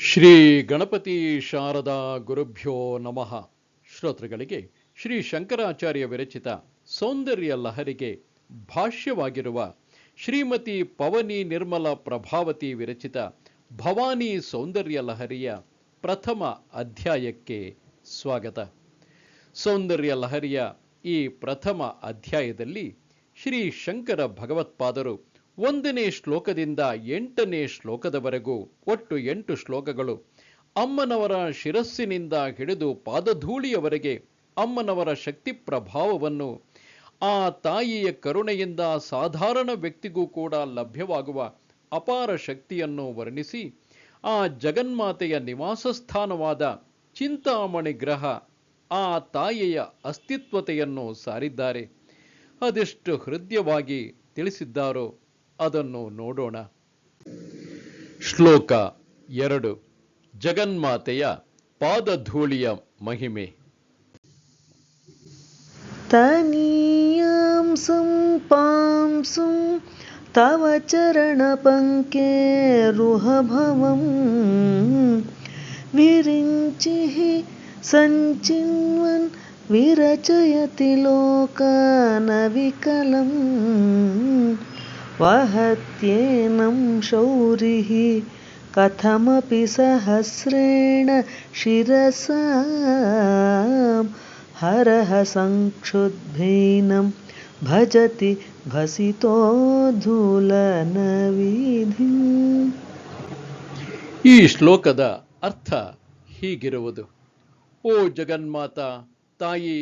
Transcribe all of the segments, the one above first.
ಶ್ರೀ ಗಣಪತಿ ಶಾರದಾ ಗುರುಭ್ಯೋ ನಮಃ. ಶ್ರೋತೃಗಳಿಗೆ ಶ್ರೀ ಶಂಕರಾಚಾರ್ಯ ವಿರಚಿತ ಸೌಂದರ್ಯ ಲಹರಿಗೆ ಭಾಷ್ಯವಾಗಿರುವ ಶ್ರೀಮತಿ ಪವನಿ ನಿರ್ಮಲ ಪ್ರಭಾವತಿ ವಿರಚಿತ ಭವಾನಿ ಸೌಂದರ್ಯ ಲಹರಿಯ ಪ್ರಥಮ ಅಧ್ಯಾಯಕ್ಕೆ ಸ್ವಾಗತ. ಸೌಂದರ್ಯ ಲಹರಿಯ ಈ ಪ್ರಥಮ ಅಧ್ಯಾಯದಲ್ಲಿ ಶ್ರೀ ಶಂಕರ ಭಗವತ್ಪಾದರು ಒಂದನೇ ಶ್ಲೋಕದಿಂದ ಎಂಟನೇ ಶ್ಲೋಕದವರೆಗೂ ಒಟ್ಟು ಎಂಟು ಶ್ಲೋಕಗಳು. ಅಮ್ಮನವರ ಶಿರಸ್ಸಿನಿಂದ ಹಿಡಿದು ಪಾದಧೂಳಿಯವರೆಗೆ ಅಮ್ಮನವರ ಶಕ್ತಿ ಪ್ರಭಾವವನ್ನು ಆ ತಾಯಿಯ ಕರುಣೆಯಿಂದ ಸಾಧಾರಣ ವ್ಯಕ್ತಿಗೂ ಕೂಡ ಲಭ್ಯವಾಗುವ ಅಪಾರ ಶಕ್ತಿಯನ್ನು ವರ್ಣಿಸಿ ಆ ಜಗನ್ಮಾತೆಯ ನಿವಾಸ ಸ್ಥಾನವಾದ ಚಿಂತಾಮಣಿ ಗ್ರಹ ಆ ತಾಯಿಯ ಅಸ್ತಿತ್ವತೆಯನ್ನು ಸಾರಿದ್ದಾರೆ. ಅದೆಷ್ಟು ಹೃದಯವಾಗಿ ತಿಳಿಸಿದ್ದಾರೋ ಅದನ್ನು ನೋಡೋಣ ಶ್ಲೋಕ ಎರಡು ಜಗನ್ಮಾತೆಯ ಪಾದಧೂಳಿಯ ಮಹಿಮೆ तनीयांसं पांसुं तव चरणपङ्केरुहभवं विरिञ्चिः सञ्चिन्वन् विरचयति लोकानविकलं वहत्येनं शौरिः कथमपि सहस्रेण शिरसा हरः संक्षुद्भीनं भजति भसितो धूलनवीधिम् ಈ ಶ್ಲೋಕದ ಅರ್ಥ ಹೀಗಿರುವುದು ಓ ಜಗನ್ಮಾತ ತಾಯಿ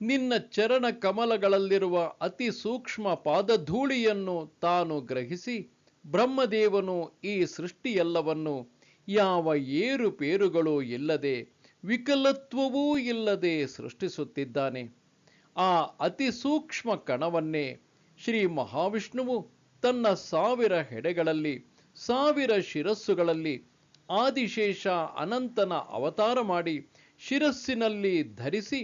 ನಿನ್ನ ಚರಣ ಕಮಲಗಳಲ್ಲಿರುವ ಅತಿ ಸೂಕ್ಷ್ಮ ಪಾದಧೂಳಿಯನ್ನು ತಾನು ಗ್ರಹಿಸಿ, ಬ್ರಹ್ಮದೇವನು ಈ ಸೃಷ್ಟಿಯೆಲ್ಲವನ್ನು ಯಾವ ಏರುಪೇರುಗಳು ಇಲ್ಲದೆ ವಿಕಲತ್ವವೂ ಇಲ್ಲದೆ ಸೃಷ್ಟಿಸುತ್ತಿದ್ದಾನೆ. ಆ ಅತಿ ಸೂಕ್ಷ್ಮ ಕಣವನ್ನೇ ಶ್ರೀ ಮಹಾವಿಷ್ಣುವು ತನ್ನ ಸಾವಿರ ಹೆಡೆಗಳಲ್ಲಿ, ಸಾವಿರ ಶಿರಸ್ಸುಗಳಲ್ಲಿ, ಆದಿಶೇಷ ಅನಂತನ ಅವತಾರ ಮಾಡಿ ಶಿರಸ್ಸಿನಲ್ಲಿ ಧರಿಸಿ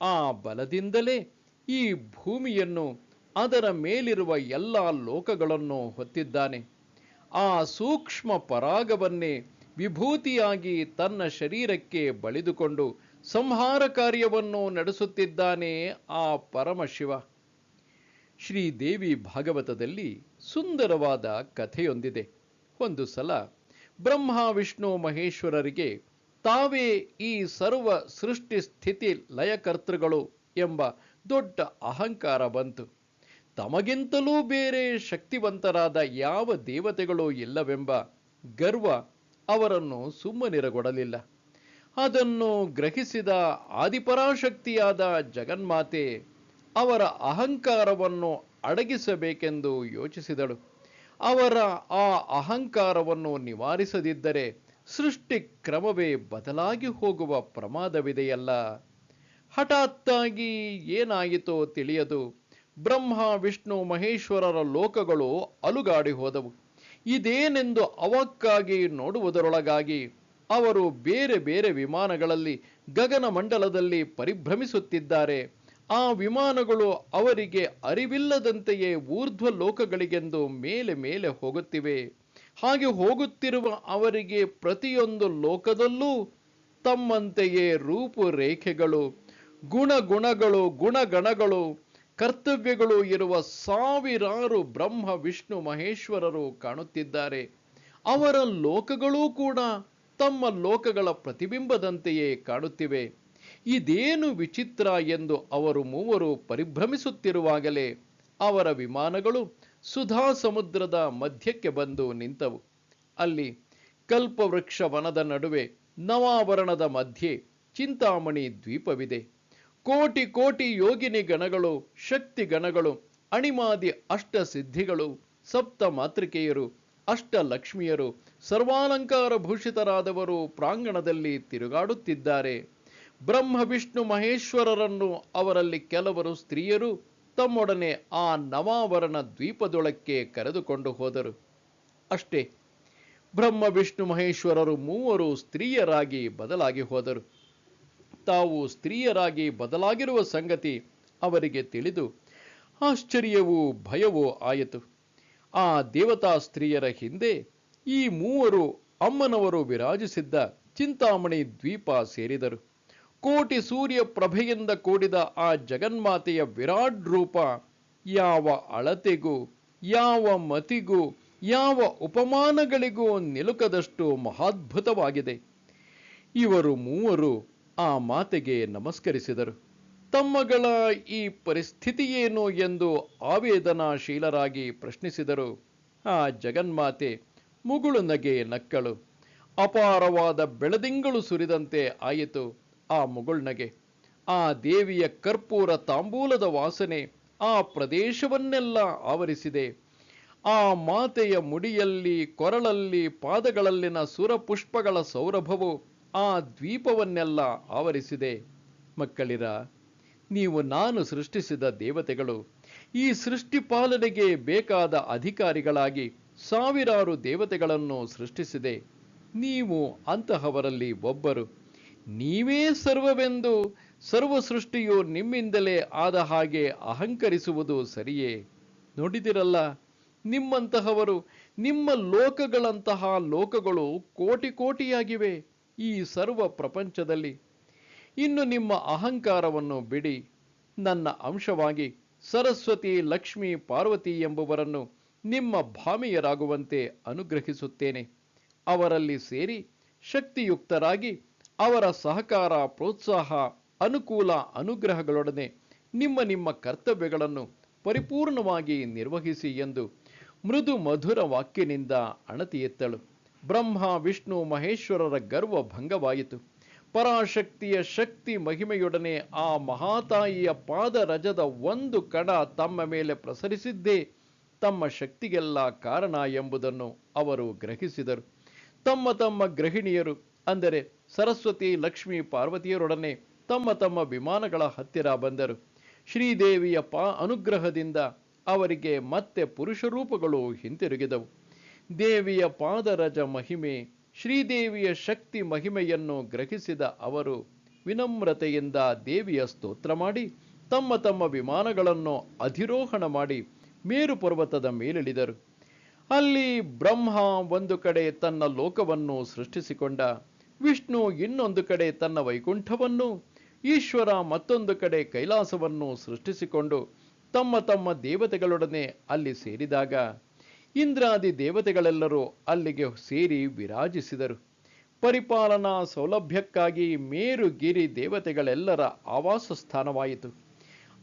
ಆ ಬಲದಿಂದಲೇ ಈ ಭೂಮಿಯನ್ನು ಅದರ ಮೇಲಿರುವ ಎಲ್ಲ ಲೋಕಗಳನ್ನು ಹೊತ್ತಿದ್ದಾನೆ. ಆ ಸೂಕ್ಷ್ಮ ಪರಾಗವನ್ನೇ ವಿಭೂತಿಯಾಗಿ ತನ್ನ ಶರೀರಕ್ಕೆ ಬಳಿದುಕೊಂಡು ಸಂಹಾರ ಕಾರ್ಯವನ್ನು ನಡೆಸುತ್ತಿದ್ದಾನೆ ಆ ಪರಮಶಿವ. ಶ್ರೀದೇವಿ ಭಾಗವತದಲ್ಲಿ ಸುಂದರವಾದ ಕಥೆಯೊಂದಿದೆ. ಒಂದು ಸಲ ಬ್ರಹ್ಮ, ವಿಷ್ಣು, ಮಹೇಶ್ವರರಿಗೆ ತಾವೇ ಈ ಸರ್ವ ಸೃಷ್ಟಿ ಸ್ಥಿತಿ ಲಯಕರ್ತೃಗಳು ಎಂಬ ದೊಡ್ಡ ಅಹಂಕಾರ ಬಂತು. ತಮಗಿಂತಲೂ ಬೇರೆ ಶಕ್ತಿವಂತರಾದ ಯಾವ ದೇವತೆಗಳು ಇಲ್ಲವೆಂಬ ಗರ್ವ ಅವರನ್ನು ಸುಮ್ಮನಿರಗೊಡಲಿಲ್ಲ. ಅದನ್ನು ಗ್ರಹಿಸಿದ ಆದಿಪರಾಶಕ್ತಿಯಾದ ಜಗನ್ಮಾತೆ ಅವರ ಅಹಂಕಾರವನ್ನು ಅಡಗಿಸಬೇಕೆಂದು ಯೋಚಿಸಿದಳು. ಅವರ ಆ ಅಹಂಕಾರವನ್ನು ನಿವಾರಿಸದಿದ್ದರೆ ಸೃಷ್ಟಿ ಕ್ರಮವೇ ಬದಲಾಗಿ ಹೋಗುವ ಪ್ರಮಾದವಿದೆಯಲ್ಲ. ಹಠಾತ್ತಾಗಿ ಏನಾಯಿತೋ ತಿಳಿಯದು. ಬ್ರಹ್ಮ, ವಿಷ್ಣು, ಮಹೇಶ್ವರರ ಲೋಕಗಳು ಅಲುಗಾಡಿ ಹೋದವು. ಇದೇನೆಂದು ಅವಕ್ಕಾಗಿ ನೋಡುವುದರೊಳಗಾಗಿ ಅವರು ಬೇರೆ ಬೇರೆ ವಿಮಾನಗಳಲ್ಲಿ, ಗಗನ ಮಂಡಲದಲ್ಲಿ ಪರಿಭ್ರಮಿಸುತ್ತಿದ್ದಾರೆ. ಆ ವಿಮಾನಗಳು ಅವರಿಗೆ ಅರಿವಿಲ್ಲದಂತೆಯೇ ಊರ್ಧ್ವ ಲೋಕಗಳಿಗೆಂದು ಮೇಲೆ ಮೇಲೆ ಹೋಗುತ್ತಿವೆ. ಹಾಗೆ ಹೋಗುತ್ತಿರುವ ಅವರಿಗೆ ಪ್ರತಿಯೊಂದು ಲೋಕದಲ್ಲೂ ತಮ್ಮಂತೆಯೇ ರೂಪುರೇಖೆಗಳು, ಗುಣಗುಣಗಳು, ಗುಣಗಣಗಳು, ಕರ್ತವ್ಯಗಳು ಇರುವ ಸಾವಿರಾರು ಬ್ರಹ್ಮ, ವಿಷ್ಣು, ಮಹೇಶ್ವರರು ಕಾಣುತ್ತಿದ್ದಾರೆ. ಅವರ ಲೋಕಗಳೂ ಕೂಡ ತಮ್ಮ ಲೋಕಗಳ ಪ್ರತಿಬಿಂಬದಂತೆಯೇ ಕಾಣುತ್ತಿವೆ. ಇದೇನು ವಿಚಿತ್ರ ಎಂದು ಅವರು ಮೂವರು ಪರಿಭ್ರಮಿಸುತ್ತಿರುವಾಗಲೇ ಅವರ ವಿಮಾನಗಳು ಸುಧಾ ಸಮುದ್ರದ ಮಧ್ಯಕ್ಕೆ ಬಂದು ನಿಂತವು. ಅಲ್ಲಿ ಕಲ್ಪವೃಕ್ಷ ವನದ ನಡುವೆ ನವಾವರಣದ ಮಧ್ಯೆ ಚಿಂತಾಮಣಿ ದ್ವೀಪವಿದೆ. ಕೋಟಿ ಕೋಟಿ ಯೋಗಿನಿ ಗಣಗಳು, ಶಕ್ತಿ ಗಣಗಳು, ಅಣಿಮಾದಿ ಅಷ್ಟ ಸಿದ್ಧಿಗಳು ಸಪ್ತ ಮಾತೃಕೆಯರು ಅಷ್ಟ ಲಕ್ಷ್ಮಿಯರು ಸರ್ವಾಲಂಕಾರ ಭೂಷಿತರಾದವರು ಪ್ರಾಂಗಣದಲ್ಲಿ ತಿರುಗಾಡುತ್ತಿದ್ದಾರೆ. ಬ್ರಹ್ಮ, ವಿಷ್ಣು, ಮಹೇಶ್ವರರನ್ನು ಅವರಲ್ಲಿ ಕೆಲವರು ಸ್ತ್ರೀಯರು ತಮ್ಮೊಡನೆ ಆ ನವಾವರಣ ದ್ವೀಪದೊಳಕ್ಕೆ ಕರೆದುಕೊಂಡು ಹೋದರು. ಅಷ್ಟೇ, ಬ್ರಹ್ಮ, ವಿಷ್ಣು, ಮಹೇಶ್ವರರು ಮೂವರು ಸ್ತ್ರೀಯರಾಗಿ ಬದಲಾಗಿ ಹೋದರು. ತಾವು ಸ್ತ್ರೀಯರಾಗಿ ಬದಲಾಗಿರುವ ಸಂಗತಿ ಅವರಿಗೆ ತಿಳಿದು ಆಶ್ಚರ್ಯವೂ ಭಯವೂ ಆಯಿತು. ಆ ದೇವತಾ ಸ್ತ್ರೀಯರ ಹಿಂದೆ ಈ ಮೂವರು ಅಮ್ಮನವರು ವಿರಾಜಿಸಿದ್ದ ಚಿಂತಾಮಣಿ ದ್ವೀಪ ಸೇರಿದರು. ಕೋಟಿ ಸೂರ್ಯ ಪ್ರಭೆಯಿಂದ ಕೂಡಿದ ಆ ಜಗನ್ಮಾತೆಯ ವಿರಾಟ್ ರೂಪ ಯಾವ ಅಳತೆಗೂ, ಯಾವ ಮತಿಗೂ, ಯಾವ ಉಪಮಾನಗಳಿಗೂ ನಿಲುಕದಷ್ಟು ಮಹಾದ್ಭುತವಾಗಿದೆ. ಇವರು ಮೂವರು ಆ ಮಾತೆಗೆ ನಮಸ್ಕರಿಸಿದರು. ತಮ್ಮಗಳ ಈ ಪರಿಸ್ಥಿತಿಯೇನು ಎಂದು ಆವೇದನಾಶೀಲರಾಗಿ ಪ್ರಶ್ನಿಸಿದರು. ಆ ಜಗನ್ಮಾತೆ ಮುಗುಳು ನಗೆ ನಕ್ಕಳು. ಅಪಾರವಾದ ಬೆಳದಿಂಗಳು ಸುರಿದಂತೆ ಆಯಿತು. ಆ ಮುಗುಳ್ನಗೆ ಆ ದೇವಿಯ ಕರ್ಪೂರ ತಾಂಬೂಲದ ವಾಸನೆ ಆ ಪ್ರದೇಶವನ್ನೆಲ್ಲ ಆವರಿಸಿದೆ. ಆ ಮಾತೆಯ ಮುಡಿಯಲ್ಲಿ, ಕೊರಳಲ್ಲಿ, ಪಾದಗಳಲ್ಲಿನ ಸುರಪುಷ್ಪಗಳ ಸೌರಭವು ಆ ದ್ವೀಪವನ್ನೆಲ್ಲ ಆವರಿಸಿದೆ. ಮಕ್ಕಳಿರ, ನೀವು ನಾನು ಸೃಷ್ಟಿಸಿದ ದೇವತೆಗಳು, ಈ ಸೃಷ್ಟಿ ಪಾಲನೆಗೆ ಬೇಕಾದ ಅಧಿಕಾರಿಗಳಾಗಿ ಸಾವಿರಾರು ದೇವತೆಗಳನ್ನು ಸೃಷ್ಟಿಸಿದೆ. ನೀವು ಅಂತಹವರಲ್ಲಿ ಒಬ್ಬರು. ನೀವೇ ಸರ್ವವೆಂದು ಸರ್ವ ಸೃಷ್ಟಿಯು ನಿಮ್ಮಿಂದಲೇ ಆದ ಹಾಗೆ ಅಹಂಕರಿಸುವುದು ಸರಿಯೇ? ನೋಡಿದಿರಲ್ಲ, ನಿಮ್ಮಂತಹವರು ನಿಮ್ಮ ಲೋಕಗಳಂತಹ ಲೋಕಗಳು ಕೋಟಿ ಕೋಟಿಯಾಗಿವೆ ಈ ಸರ್ವ ಪ್ರಪಂಚದಲ್ಲಿ. ಇನ್ನು ನಿಮ್ಮ ಅಹಂಕಾರವನ್ನು ಬಿಡಿ. ನನ್ನ ಅಂಶವಾಗಿ ಸರಸ್ವತಿ, ಲಕ್ಷ್ಮಿ, ಪಾರ್ವತಿ ಎಂಬುವರನ್ನು ನಿಮ್ಮ ಭಾಮಿಯರಾಗುವಂತೆ ಅನುಗ್ರಹಿಸುತ್ತೇನೆ. ಅವರಲ್ಲಿ ಸೇರಿ ಶಕ್ತಿಯುಕ್ತರಾಗಿ ಅವರ ಸಹಕಾರ, ಪ್ರೋತ್ಸಾಹ, ಅನುಕೂಲ, ಅನುಗ್ರಹಗಳೊಡನೆ ನಿಮ್ಮ ನಿಮ್ಮ ಕರ್ತವ್ಯಗಳನ್ನು ಪರಿಪೂರ್ಣವಾಗಿ ನಿರ್ವಹಿಸಿ ಎಂದು ಮೃದು ಮಧುರ ವಾಕ್ಯನಿಂದ ಅಣತಿ ಎತ್ತಳು. ಬ್ರಹ್ಮ, ವಿಷ್ಣು, ಮಹೇಶ್ವರರ ಗರ್ವ ಭಂಗವಾಯಿತು. ಪರಾಶಕ್ತಿಯ ಶಕ್ತಿ ಮಹಿಮೆಯೊಡನೆ ಆ ಮಹಾತಾಯಿಯ ಪಾದರಜದ ಒಂದು ಕಡ ತಮ್ಮ ಮೇಲೆ ಪ್ರಸರಿಸಿದ್ದೇ ತಮ್ಮ ಶಕ್ತಿಗೆಲ್ಲ ಕಾರಣ ಎಂಬುದನ್ನು ಅವರು ಗ್ರಹಿಸಿದರು. ತಮ್ಮ ತಮ್ಮ ಗೃಹಿಣಿಯರು, ಅಂದರೆ ಸರಸ್ವತಿ, ಲಕ್ಷ್ಮಿ, ಪಾರ್ವತಿಯರೊಡನೆ ತಮ್ಮ ತಮ್ಮ ವಿಮಾನಗಳ ಹತ್ತಿರ ಬಂದರು. ಶ್ರೀದೇವಿಯ ಪಾ ಅನುಗ್ರಹದಿಂದ ಅವರಿಗೆ ಮತ್ತೆ ಪುರುಷ ರೂಪಗಳು ಹಿಂತಿರುಗಿದವು. ದೇವಿಯ ಪಾದರಜ ಮಹಿಮೆ, ಶ್ರೀದೇವಿಯ ಶಕ್ತಿ ಮಹಿಮೆಯನ್ನು ಗ್ರಹಿಸಿದ ಅವರು ವಿನಮ್ರತೆಯಿಂದ ದೇವಿಯ ಸ್ತೋತ್ರ ಮಾಡಿ, ತಮ್ಮ ತಮ್ಮ ವಿಮಾನಗಳನ್ನು ಅಧಿರೋಹಣ ಮಾಡಿ ಮೇರು ಪರ್ವತದ ಮೇಲಿಳಿದರು. ಅಲ್ಲಿ ಬ್ರಹ್ಮ ಒಂದು ಕಡೆ ತನ್ನ ಲೋಕವನ್ನು ಸೃಷ್ಟಿಸಿಕೊಂಡ. ವಿಷ್ಣು ಇನ್ನೊಂದು ಕಡೆ ತನ್ನ ವೈಕುಂಠವನ್ನು, ಈಶ್ವರ ಮತ್ತೊಂದು ಕಡೆ ಕೈಲಾಸವನ್ನು ಸೃಷ್ಟಿಸಿಕೊಂಡು ತಮ್ಮ ತಮ್ಮ ದೇವತೆಗಳೊಡನೆ ಅಲ್ಲಿ ಸೇರಿದಾಗ ಇಂದ್ರಾದಿ ದೇವತೆಗಳೆಲ್ಲರೂ ಅಲ್ಲಿಗೆ ಸೇರಿ ವಿರಾಜಿಸಿದರು. ಪರಿಪಾಲನಾ ಸೌಲಭ್ಯಕ್ಕಾಗಿ ಮೇರುಗಿರಿ ದೇವತೆಗಳೆಲ್ಲರ ಆವಾಸ ಸ್ಥಾನವಾಯಿತು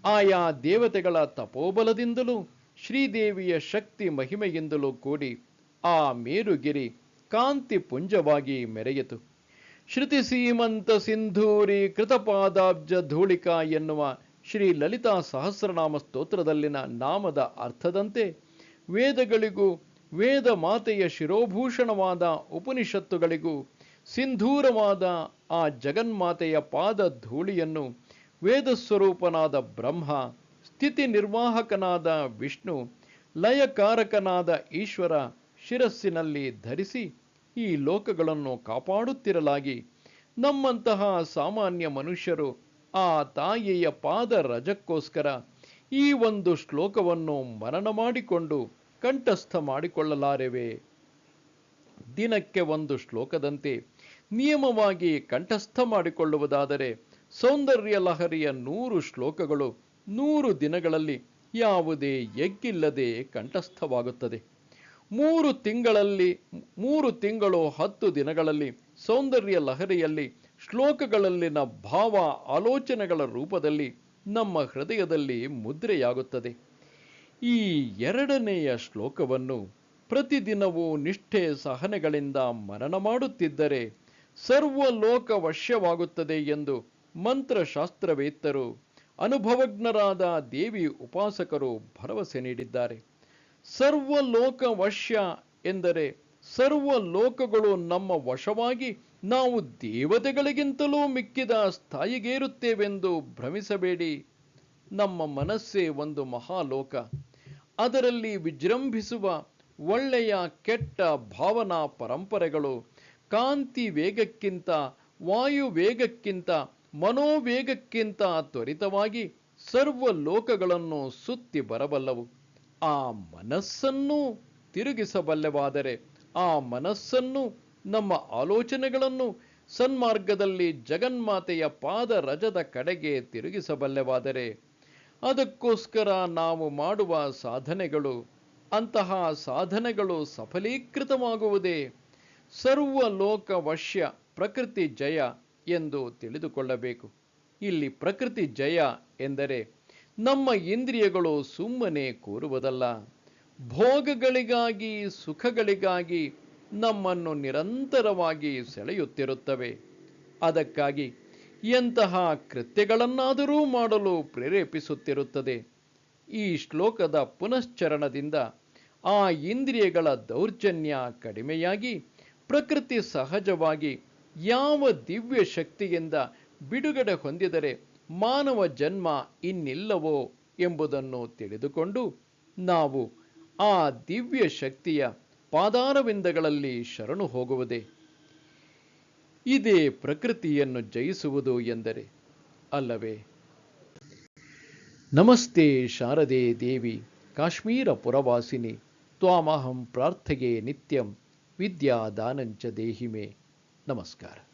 ಆಯಾ ದೇವತೆಗಳ ತಪೋಬಲದಿಂದಲೂ, ಶ್ರೀದೇವಿಯ ಶಕ್ತಿ ಮಹಿಮೆಯಿಂದಲೂ ಕೂಡಿ ಆ ಮೇರುಗಿರಿ ಕಾಂತಿ ಪುಂಜವಾಗಿ ಮೆರೆಯಿತು. ಶ್ರುತಿ ಸೀಮಂತ ಸಿಂಧೂರಿ ಕೃತಪಾದಾಬ್ಜ ಧೂಳಿಕ ಎನ್ನುವ ಶ್ರೀ ಲಲಿತಾ ಸಹಸ್ರನಾಮ ಸ್ತೋತ್ರದಲ್ಲಿನ ನಾಮದ ಅರ್ಥದಂತೆ ವೇದಗಳಿಗೂ ವೇದ ಮಾತೆಯ ಶಿರೋಭೂಷಣವಾದ ಉಪನಿಷತ್ತುಗಳಿಗೂ ಸಿಂಧೂರವಾದ ಆ ಜಗನ್ಮಾತೆಯ ಪಾದ ಧೂಳಿಯನ್ನು ವೇದ ಸ್ವರೂಪನಾದ ಬ್ರಹ್ಮ, ಸ್ಥಿತಿ ನಿರ್ವಾಹಕನಾದ ವಿಷ್ಣು, ಲಯಕಾರಕನಾದ ಈಶ್ವರ ಶಿರಸ್ಸಿನಲ್ಲಿ ಧರಿಸಿ ಈ ಲೋಕಗಳನ್ನು ಕಾಪಾಡುತ್ತಿರಲಾಗಿ. ನಮ್ಮಂತಹ ಸಾಮಾನ್ಯ ಮನುಷ್ಯರು ಆ ತಾಯಿಯ ಪಾದ ರಜಕ್ಕೋಸ್ಕರ ಈ ಒಂದು ಶ್ಲೋಕವನ್ನು ಮನನ ಮಾಡಿಕೊಂಡು ಕಂಠಸ್ಥ ಮಾಡಿಕೊಳ್ಳಲಾರೆವೆ. ದಿನಕ್ಕೆ ಒಂದು ಶ್ಲೋಕದಂತೆ ನಿಯಮವಾಗಿ ಕಂಠಸ್ಥ ಮಾಡಿಕೊಳ್ಳುವುದಾದರೆ ಸೌಂದರ್ಯ ಲಹರಿಯ ನೂರು ಶ್ಲೋಕಗಳು ನೂರು ದಿನಗಳಲ್ಲಿ ಯಾವುದೇ ಎಗ್ಗಿಲ್ಲದೆ ಕಂಠಸ್ಥವಾಗುತ್ತದೆ. ಮೂರು ತಿಂಗಳಲ್ಲಿ, ಮೂರು ತಿಂಗಳು ಹತ್ತು ದಿನಗಳಲ್ಲಿ, ಸೌಂದರ್ಯ ಲಹರಿಯಲ್ಲಿ, ಶ್ಲೋಕಗಳಲ್ಲಿನ ಭಾವ ಆಲೋಚನೆಗಳ ರೂಪದಲ್ಲಿ ನಮ್ಮ ಹೃದಯದಲ್ಲಿ ಮುದ್ರೆಯಾಗುತ್ತದೆ. ಈ ಎರಡನೆಯ ಶ್ಲೋಕವನ್ನು ಪ್ರತಿದಿನವೂ ನಿಷ್ಠೆ ಸಹನೆಗಳಿಂದ ಮನನ ಮಾಡುತ್ತಿದ್ದರೆ ಸರ್ವಲೋಕ ವಶ್ಯವಾಗುತ್ತದೆ ಎಂದು ಮಂತ್ರಶಾಸ್ತ್ರವೇತ್ತರು, ಅನುಭವಜ್ಞರಾದ ದೇವಿ ಉಪಾಸಕರು ಭರವಸೆ ನೀಡಿದ್ದಾರೆ. ಸರ್ವಲೋಕ ವಶ್ಯ ಎಂದರೆ ಸರ್ವ ಲೋಕಗಳು ನಮ್ಮ ವಶವಾಗಿ ನಾವು ದೇವತೆಗಳಿಗಿಂತಲೂ ಮಿಕ್ಕಿದ ಸ್ಥಾಯಿಗೇರುತ್ತೇವೆಂದು ಭ್ರಮಿಸಬೇಡಿ. ನಮ್ಮ ಮನಸ್ಸೇ ಒಂದು ಮಹಾಲೋಕ. ಅದರಲ್ಲಿ ವಿಜೃಂಭಿಸುವ ಒಳ್ಳೆಯ ಕೆಟ್ಟ ಭಾವನಾ ಪರಂಪರೆಗಳು, ಕಾಂತಿ ವೇಗಕ್ಕಿಂತ, ವಾಯು ವೇಗಕ್ಕಿಂತ, ಮನೋವೇಗಕ್ಕಿಂತ ತ್ವರಿತವಾಗಿ ಸರ್ವ ಲೋಕಗಳನ್ನು ಸುತ್ತಿ ಬರಬಲ್ಲವು. ಆ ಮನಸ್ಸನ್ನು ತಿರುಗಿಸಬಲ್ಲೆವಾದರೆ ಆ ಮನಸ್ಸನ್ನು ನಮ್ಮ ಆಲೋಚನೆಗಳನ್ನು ಸನ್ಮಾರ್ಗದಲ್ಲಿ ಜಗನ್ಮಾತೆಯ ಪಾದ ರಜದ ಕಡೆಗೆ ತಿರುಗಿಸಬಲ್ಲೆವಾದರೆ ಅದಕ್ಕೋಸ್ಕರ ನಾವು ಮಾಡುವ ಸಾಧನೆಗಳು, ಅಂತಹ ಸಾಧನೆಗಳು ಸಫಲೀಕೃತವಾಗುವುದೇ ಸರ್ವ ಲೋಕ ವಶ್ಯ ಪ್ರಕೃತಿ ಜಯ ಎಂದು ತಿಳಿದುಕೊಳ್ಳಬೇಕು. ಇಲ್ಲಿ ಪ್ರಕೃತಿ ಜಯ ಎಂದರೆ ನಮ್ಮ ಇಂದ್ರಿಯಗಳು ಸುಮ್ಮನೆ ಕೂರುವುದಲ್ಲ. ಭೋಗಗಳಿಗಾಗಿ, ಸುಖಗಳಿಗಾಗಿ ನಮ್ಮನ್ನು ನಿರಂತರವಾಗಿ ಸೆಳೆಯುತ್ತಿರುತ್ತವೆ. ಅದಕ್ಕಾಗಿ ಎಂತಹ ಕೃತ್ಯಗಳನ್ನಾದರೂ ಮಾಡಲು ಪ್ರೇರೇಪಿಸುತ್ತಿರುತ್ತದೆ. ಈ ಶ್ಲೋಕದ ಪುನಶ್ಚರಣದಿಂದ ಆ ಇಂದ್ರಿಯಗಳ ದೌರ್ಜನ್ಯ ಕಡಿಮೆಯಾಗಿ, ಪ್ರಕೃತಿ ಸಹಜವಾಗಿ ಯಾವ ದಿವ್ಯ ಶಕ್ತಿಯಿಂದ ಬಿಡುಗಡೆ ಹೊಂದಿದರೆ ಮಾನವ ಜನ್ಮ ಇನ್ನಿಲ್ಲವೋ ಎಂಬುದನ್ನು ತಿಳಿದುಕೊಂಡು ನಾವು ಆ ದಿವ್ಯ ಶಕ್ತಿಯ ಪಾದಾರವಿಂದಗಳಲ್ಲಿ ಶರಣು ಹೋಗುವುದೇ. ಇದೇ ಪ್ರಕೃತಿಯನ್ನು ಜಯಿಸುವುದು ಎಂದರೆ ಅಲ್ಲವೇ? ನಮಸ್ತೆ ಶಾರದೆ ದೇವಿ, ಕಾಶ್ಮೀರ ಪುರವಾಸಿನಿ, ತ್ವಾಮಹಂ ಪ್ರಾರ್ಥೆಗೆ ನಿತ್ಯಂ, ವಿದ್ಯಾದಾನಂಚ ದೇಹಿಮೆ. ನಮಸ್ಕಾರ.